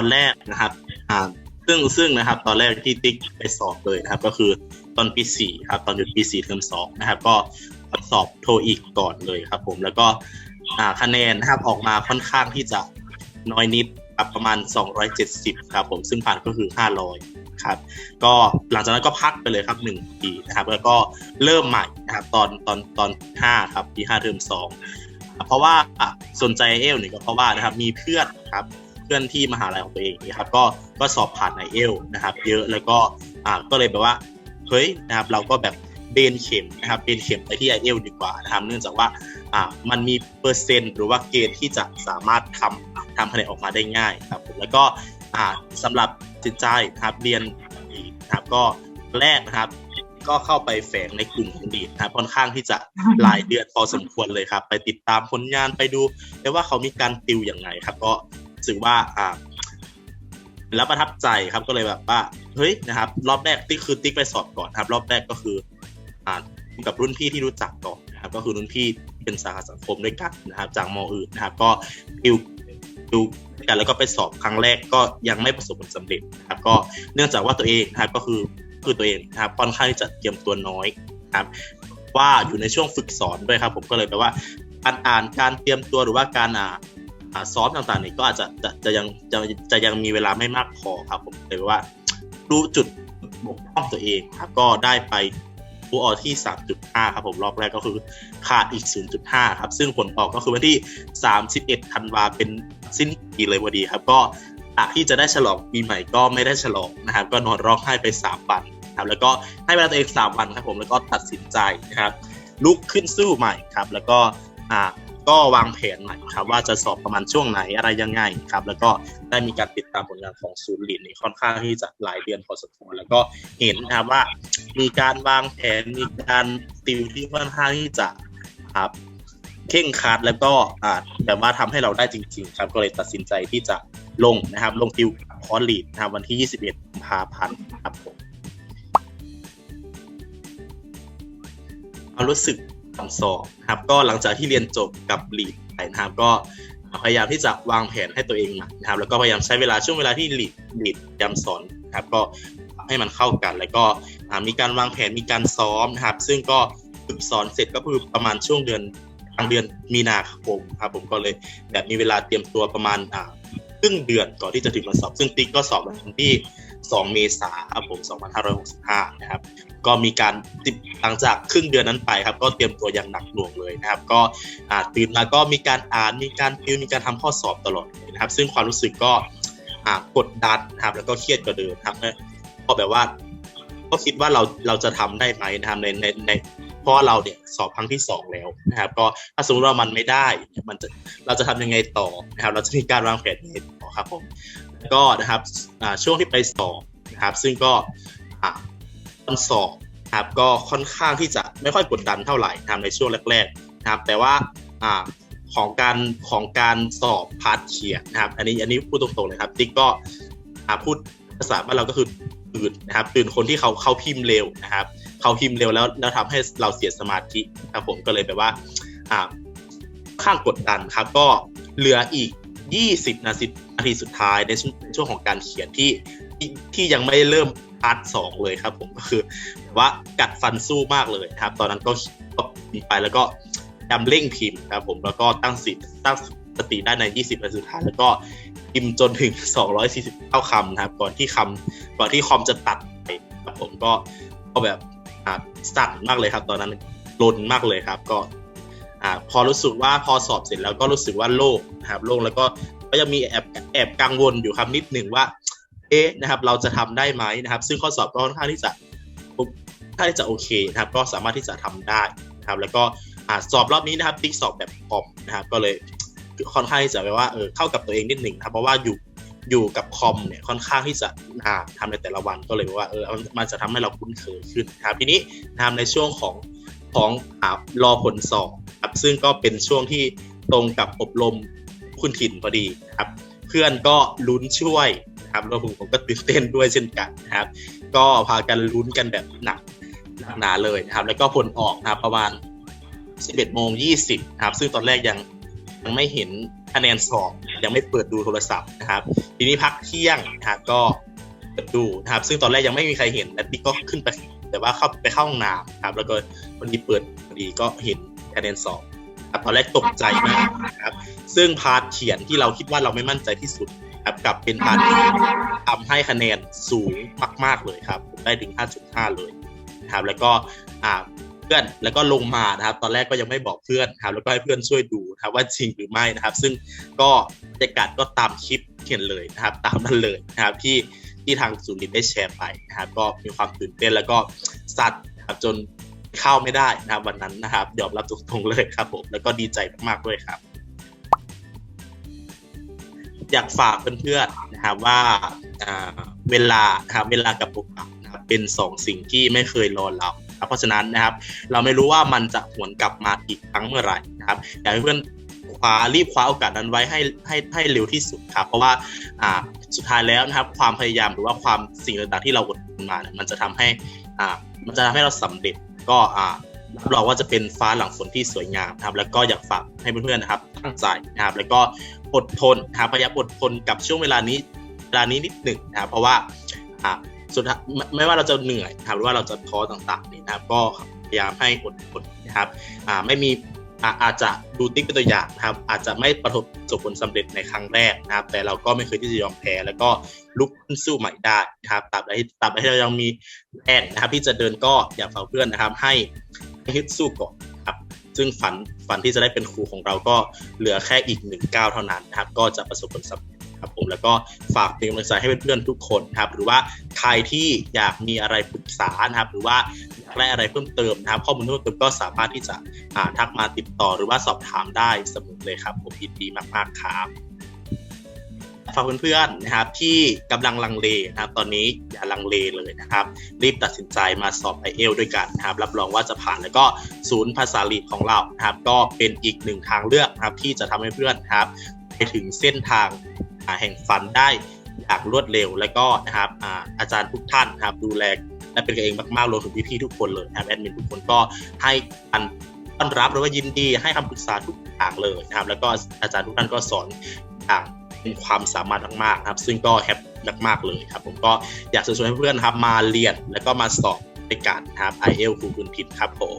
อนแรกนะครับอ่าซึ่งซึ่งนะครับตอนแรกที่ติ๊กไปสอบเลยนะครับ ก็คือตอนปีสี่ครับตอนหยุดปีสี่เทอมสองนะครับ ก็สอบโทอีกก่อนเลยครับผมแล้วก็อ่าคะแนนนะครับออกมาค่อนข้างที่จะน้อยนิดครับประมาณ 270 ครับผมซึ่งผ่านก็คือ 500 ครับ ก็หลังจากนั้นก็พักไปเลยครับหนึ่งปีนะครับ แล้วก็เริ่มใหม่นะครับ ตอนตอนตอนห้าครับปีห้าเทอมสองเพราะว่าสนใจเอลนี่ก็เพราะว่านะครับมีเพื่อนครับ พื่อนที่มหาลัยของตัวเองนะครับก็ก็สอบผ่านในเอลนะครับ เยอะแล้วก็อ่าก็เลยแบบว่าเฮ้ยนะครับเราก็แบบเบนเข็มนะครับเบนเข็มไปที่ไอเอลดีกว่านะครับเนื่องจากว่าอ่ามันมีเปอร์เซ็นต์หรือว่าเกณฑ์ที่จะสามารถทำทำคะแนนออกมาได้ง่ายครับแล้วก็อ่าสำหรับจิตใจนะครับเรียนดีนะครับก็แรกนะครับก็เข้าไปแฝงในกลุ่มของดีนะค่อนข้างที่จะหลายเดือนพอสมควรเลยครับ ไปติดตามผลงานไปดูว่าเขามีการติวอย่างไรครับ ก็ สึกว่าอ่าแล้วประทับใจครับก็เลยแบบว่าเฮ้ยนะครับ รอบแรกติ๊กคือติ๊กไปสอบก่อนครับ รอบแรกก็คืออ่ากับรุ่นพี่ที่รู้จักก่อนนะครับ ก็คือรุ่นพี่เป็นสาขาสังคมด้วยกันนะครับ จากมออื่นนะครับ ก็ติวติวกันแล้วก็ไปสอบครั้งแรกก็ยังไม่ประสบผลสำเร็จนะครับ ก็เนื่องจากว่าตัวเองนะครับก็คือคือตัวเองนะครับค่อนข้างที่จะเตรียมตัวน้อยครับ ว่าอยู่ในช่วงฝึกสอนด้วยครับ ผมก็เลยแปลว่าการอ่านการเตรียมตัวหรือว่าการอ่า ซ้อมต่างๆนี่ก็อาจจะจะจะยังจะจะยังมีเวลาไม่มากพอครับผมเลยว่า รู้จุดบกพร่องตัวเองครับก็ได้ไปฟูออที่ 3.5 ครับผมรอบแรกก็คือขาดอีก 0.5 ครับ ซึ่งผลออกก็คือวันที่ 31 ธันวาเป็นสิ้นปีเลยพอดีครับ ก็จากที่จะได้ฉลองปีใหม่ก็ไม่ได้ฉลองนะครับ ก็นอนร้องไห้ไป 3 วันครับ แล้วก็ให้เวลาตัวเอง 3 วันครับผมแล้วก็ตัดสินใจนะครับ ลุกขึ้นสู้ใหม่ครับ แล้วก็อ่า ก็วางแผนใหม่ครับ ว่าจะสอบประมาณช่วงไหนอะไรยังไงครับ แล้วก็ได้มีการติดตามผลงานของศูนย์หลินนี่ค่อนข้างที่จะหลายเดือนพอสมควรแล้วก็เห็นนะครับว่า มีการวางแผนมีการติวที่ค่อนข้างที่จะครับเข่งคัดแล้วก็อ่าแบบว่าทำให้เราได้จริง ๆ ครับ ก็เลยตัดสินใจที่จะลงนะครับ ลงติวคอร์สลีดนะครับวันที่ 21กุมภาพันธ์ครับผมเอารู้สึก สอบครับก็หลังจากที่เรียนจบกับลีดไปนะครับก็พยายามที่จะวางแผนให้ตัวเองนะครับ แล้วก็พยายามใช้เวลาช่วงเวลาที่ลีดลีดยำสอนนะครับ ก็ให้มันเข้ากัน แล้วก็มีการวางแผนมีการซ้อมนะครับ ซึ่งก็ฝึกสอนเสร็จก็คือประมาณช่วงเดือนกลางเดือนมีนาคมครับผมก็เลยแบบมีเวลาเตรียมตัวประมาณครึ่งเดือนก่อนที่จะถึงวันสอบ ซึ่งติ๊กก็สอบวันที่ 2 เมษายนครับผม 2565 นะครับ ก็มีการติดหลังจากครึ่งเดือนนั้นไปครับ ก็เตรียมตัวอย่างหนักหน่วงเลยนะครับ ก็ตื่นมาก็มีการอ่านมีการพิวมีการทำข้อสอบตลอดเลยนะครับ ซึ่งความรู้สึกก็กดดันนะครับ แล้วก็เครียดกว่าเดิมครับก็แบบว่า ก็คิดว่าเราเราจะทำได้ไหมนะครับในในในเพราะเราเนี่ยสอบครั้งที่สองแล้วนะครับ ก็ถ้าสมมติว่ามันไม่ได้มันจะเราจะทำยังไงต่อนะครับ เราจะมีการวางแผนยังไงต่อครับผม ก็นะครับช่วงที่ไปสอบนะครับ ซึ่งก็ตอนสอบครับก็ค่อนข้างที่จะไม่ค่อยกดดันเท่าไหร่ทำในช่วงแรกๆนะครับ แต่ว่าอของการของการสอบพาร์ทเขียนนะครับ อันนี้อันนี้พูดตรงๆเลยครับติ๊กก็พูดภาษาบ้านเราก็คือตื่นนะครับ ตื่นคนที่เขาเขาพิมพ์เร็วนะครับเขาพิมพ์เร็วแล้วแล้วทำให้เราเสียสมาธิครับผมก็เลยแบบว่าอ่าข้างกดดันครับ ก็เหลืออีก 20 นาที นาทีสุดท้ายในช่วงของการเขียนที่ที่ยังไม่เริ่มพาร์ทสองเลยครับ ผมก็คือว่ากัดฟันสู้มากเลยครับ ตอนนั้นก็ก็มีไปแล้วก็ดำเร่งพิมพ์ครับผมแล้วก็ตั้งสิตั้งสติได้ใน 20นาทีสุดท้ายแล้วก็พิมพ์จนถึง 240เข้าคำนะครับ ก่อนที่คำก่อนที่คอมจะตัดไปครับผมก็ก็แบบสั่นมากเลยครับ ตอนนั้นลนมากเลยครับ ก็อพอรู้สึกว่าพอสอบเสร็จแล้วก็รู้สึกว่าโล่งนะครับโล่งแล้วก็ ก็ยังมีแอบแอบกังวลอยู่ครับนิดหนึ่งว่า เอ๊ะนะครับ เราจะทำได้ไหมนะครับ ซึ่งข้อสอบก็ค่อนข้างที่จะค่อนข้างที่จะโอเคนะครับ ก็สามารถที่จะทำได้นะครับ แล้วก็สอบรอบนี้นะครับ ติ๊กสอบแบบคอมนะครับ ก็เลยค่อนข้างที่จะแปลว่าเออเข้ากับตัวเองนิดหนึ่งครับเพราะว่าอยู่อยู่กับคอมเนี่ยค่อนข้างที่จะนาทำในแต่ละวันก็เลยว่าเออมันจะทำให้เราคุ้นเคยขึ้นครับทีนี้ทำในช่วงของของรอผลสอบครับซึ่งก็เป็นช่วงที่ตรงกับอบรม คุณถิ่นพอดีครับ เพื่อนก็ลุ้นช่วยนะครับแล้วผมผมก็ตื่นเต้นด้วยเช่นกันนะครับ ก็พากันลุ้นกันแบบหนักหนาเลยนะครับ แล้วก็ผลออกนะครับประมาณ 11โมง20ครับ ซึ่งตอนแรกยังยังไม่เห็นคะแนนสอบยังไม่เปิดดูโทรศัพท์นะครับ ทีนี้พักเที่ยงนะครับก็เปิดดูนะครับ ซึ่งตอนแรกยังไม่มีใครเห็นและติ๊กก็ขึ้นไปแต่ว่าเข้าไปเข้าห้องน้ำครับ แล้วก็วันนี้เปิดพอดีก็เห็นคะแนนสอบ ตอนแรกตกใจมากนะครับ ซึ่งพาร์ทเขียนที่เราคิดว่าเราไม่มั่นใจที่สุดครับกับเป็นพาร์ทที่ทำให้คะแนนสูงมากๆเลยครับผมได้ถึง 5.5 เลยนะครับ แล้วก็อ่าเพื่อนแล้วก็ลงมานะครับ ตอนแรกก็ยังไม่บอกเพื่อนครับแล้วก็ให้เพื่อนช่วยดูครับว่าจริงหรือไม่นะครับ ซึ่งก็บรรยากาศก็ตามคลิปเขียนเลยนะครับ ตามนั้นเลยนะครับที่ที่ทางศูนย์ลินได้แชร์ไปนะครับ ก็มีความตื่นเต้นแล้วก็สัตว์นครับจน ข้าไม่ได้นะครับวันนั้นนะครับยอมรับตรงๆเลยครับผมแล้วก็ดีใจมากๆด้วยครับ อยากฝากเพื่อนๆนะครับว่าเวลานะครับเวลากับโอกาสนะครับเป็นสองสิ่งที่ไม่เคยรอเราครับเพราะฉะนั้นนะครับ เราไม่รู้ว่ามันจะหวนกลับมาอีกครั้งเมื่อไหร่นะครับอยากให้เพื่อนคว้ารีบคว้าโอกาสนั้นไว้ให้ให้ให้เร็วที่สุดครับ เพราะว่าอ่าสุดท้ายแล้วนะครับ ความพยายามหรือว่าความสิ่งต่างๆที่เราอดทนมาเนี่ยมันจะทำให้อ่ามันจะทำให้เราสำเร็จ ก็อ่ารับรองว่าจะเป็นฟ้าหลังฝนที่สวยงามนะครับ แล้วก็อยากฝากให้เพื่อนๆนะครับตั้งใจนะครับ แล้วก็อดทนนะครับพยายามอดทนกับช่วงเวลานี้เวลานี้นิดหนึ่งนะครับเพราะว่าอ่าสุดท้ายไม่ไม่ว่าเราจะเหนื่อยนะครับหรือว่าเราจะท้อต่างๆนี่นะครับ ก็พยายามให้อดทนนะครับอ่าไม่มี อาจจะดูติ๊กเป็นตัวอย่างนะครับ อาจจะไม่ประสบสผลสำเร็จในครั้งแรกนะครับ แต่เราก็ไม่เคยที่จะยอมแพ้ แล้วก็ลุกขึ้นสู้ใหม่ได้นะครับตราบใดที่ตราบใดที่เรายังมีแรงนะครับ ที่จะเดินก็อย่ากฝาเพื่อนนะครับให้ห้ฮึดสู้ก่อนครับ ซึ่งฝันฝันที่จะได้เป็นครูของเราก็เหลือแค่อีกหนึ่งก้าวเท่านั้นนะครับ ก็จะประสบผลสำเร็จครับผมแล้วก็ฝากเป็นกำลังใจให้เพื่อนๆทุกคนครับหรือว่าใครที่อยากมีอะไรปรึกษานะครับ หรือว่าากได้อะไรเพิ่มเติมนะครับข้อมูลเพิ่มเติมก็สามารถที่จะทักมาติดต่อหรือว่าสอบถามได้เสมอเลยครับผมยินดีมากๆครับฝากเพื่อนๆนะครับที่กำลังลังเลนะครับตอนนี้อย่าลังเลเลยนะครับ รีบตัดสินใจมาสอบไอเอลด้วยกันนะครับ รับรองว่าจะผ่านแล้วก็ศูนย์ภาษาลีดของเรานะครับ ก็เป็นอีกหนึ่งทางเลือกนะครับที่จะทำให้เพื่อนนะครับ ไปถึงเส้นทางแห่งฝันได้อย่างรวดเร็ว แล้วก็นะครับอาอาจารย์ทุกท่านนะครับดูแล และเป็นกันเองมากๆรวมถึงพี่ๆทุกคนเลยนะครับแอดมินทุกคนก็ให้การต้อนรับหรือว่ายินดีให้คำปรึกษาทุกอย่างเลยนะครับ แล้วก็อาจารย์ทุกท่านก็สอนอย่างเป็นความสามารถมากๆครับ ซึ่งก็แฮปปี้มากๆเลยครับ ผมก็อยากเชิญชวนให้เพื่อนๆครับมาเรียนแล้วก็มาสอบไปการนครับ i อเอลครูคุณพิษครับผม